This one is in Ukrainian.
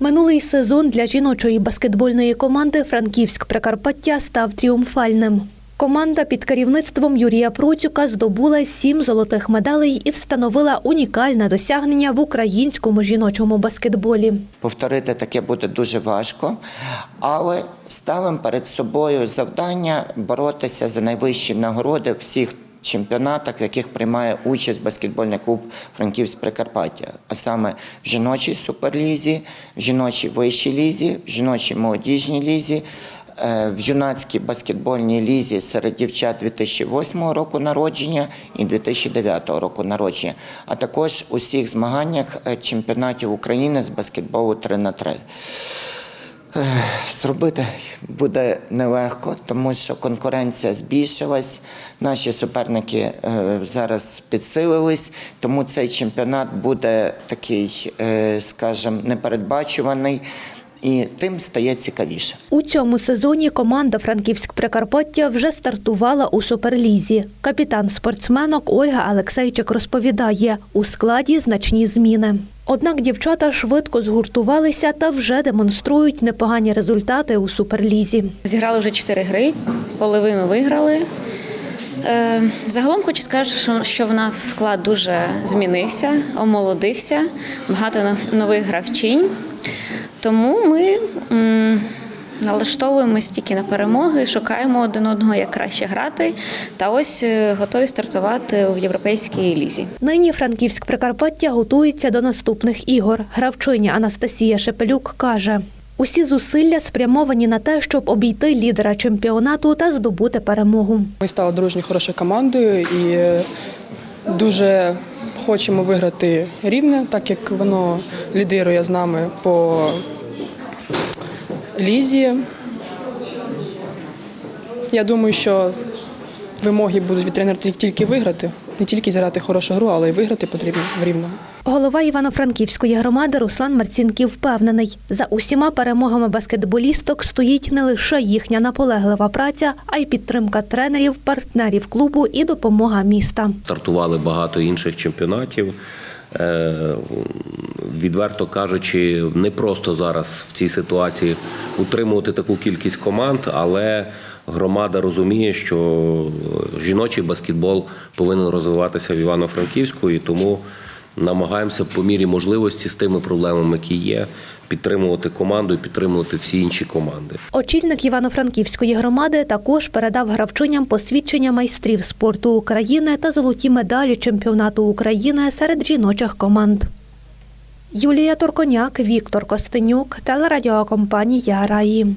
Минулий сезон для жіночої баскетбольної команди Франківськ Прикарпаття став тріумфальним. Команда під керівництвом Юрія Процюка здобула сім золотих медалей і встановила унікальне досягнення в українському жіночому баскетболі. Повторити таке буде дуже важко, але ставимо перед собою завдання боротися за найвищі нагороди всіх чемпіонатах, в яких приймає участь баскетбольний клуб Франківськ Прикарпаття, а саме в жіночій суперлізі, в жіночій вищій лізі, в жіночій молодіжній лізі. е, В юнацькій баскетбольній лізі серед дівчат 2008 року народження і 2009 року народження, а також у всіх змаганнях е, чемпіонатів України з баскетболу 3 на 3 Ех, Зробити буде нелегко, тому що конкуренція збільшилась, наші суперники е, зараз підсилились, тому цей чемпіонат буде такий, е, скажімо, непередбачуваний і тим стає цікавіше. У цьому сезоні команда Франківськ Прикарпаття вже стартувала у суперлізі. Капітан спортсменок Ольга Алексейчик розповідає, у складі значні зміни. Однак дівчата швидко згуртувалися та вже демонструють непогані результати у суперлізі. Зіграли вже чотири гри, половину виграли. Е, Загалом хочу сказати, що, в нас склад дуже змінився, омолодився, багато нов- нових гравчинь. Тому ми м, налаштовуємось тільки на перемоги, шукаємо один одного, як краще грати, та ось е, готові стартувати в європейській лізі. Нині Франківськ Прикарпаття готується до наступних ігор. Гравчиня Анастасія Шепелюк каже. Усі зусилля спрямовані на те, щоб обійти лідера чемпіонату та здобути перемогу. Ми стали дружньою хорошою командою і дуже хочемо виграти рівне, так як воно лідирує з нами по лізі. Я думаю, що вимоги будуть від тренера тільки виграти, не тільки зіграти хорошу гру, але й виграти потрібно в рівно. Голова Івано-Франківської громади Руслан Марцінків впевнений, за усіма перемогами баскетболісток стоїть не лише їхня наполеглива праця, а й підтримка тренерів, партнерів клубу і допомога міста. стартували багато інших чемпіонатів. Е, Відверто кажучи, не просто зараз в цій ситуації утримувати таку кількість команд, але громада розуміє, що жіночий баскетбол повинен розвиватися в Івано-Франківську, і тому намагаємося по мірі можливості з тими проблемами, які є, підтримувати команду і підтримувати всі інші команди. Очільник Івано-Франківської громади також передав гравчиням посвідчення майстрів спорту України та золоті медалі чемпіонату України серед жіночих команд. Юлія Турконяк, Віктор Костенюк, телерадіокомпанія Раї.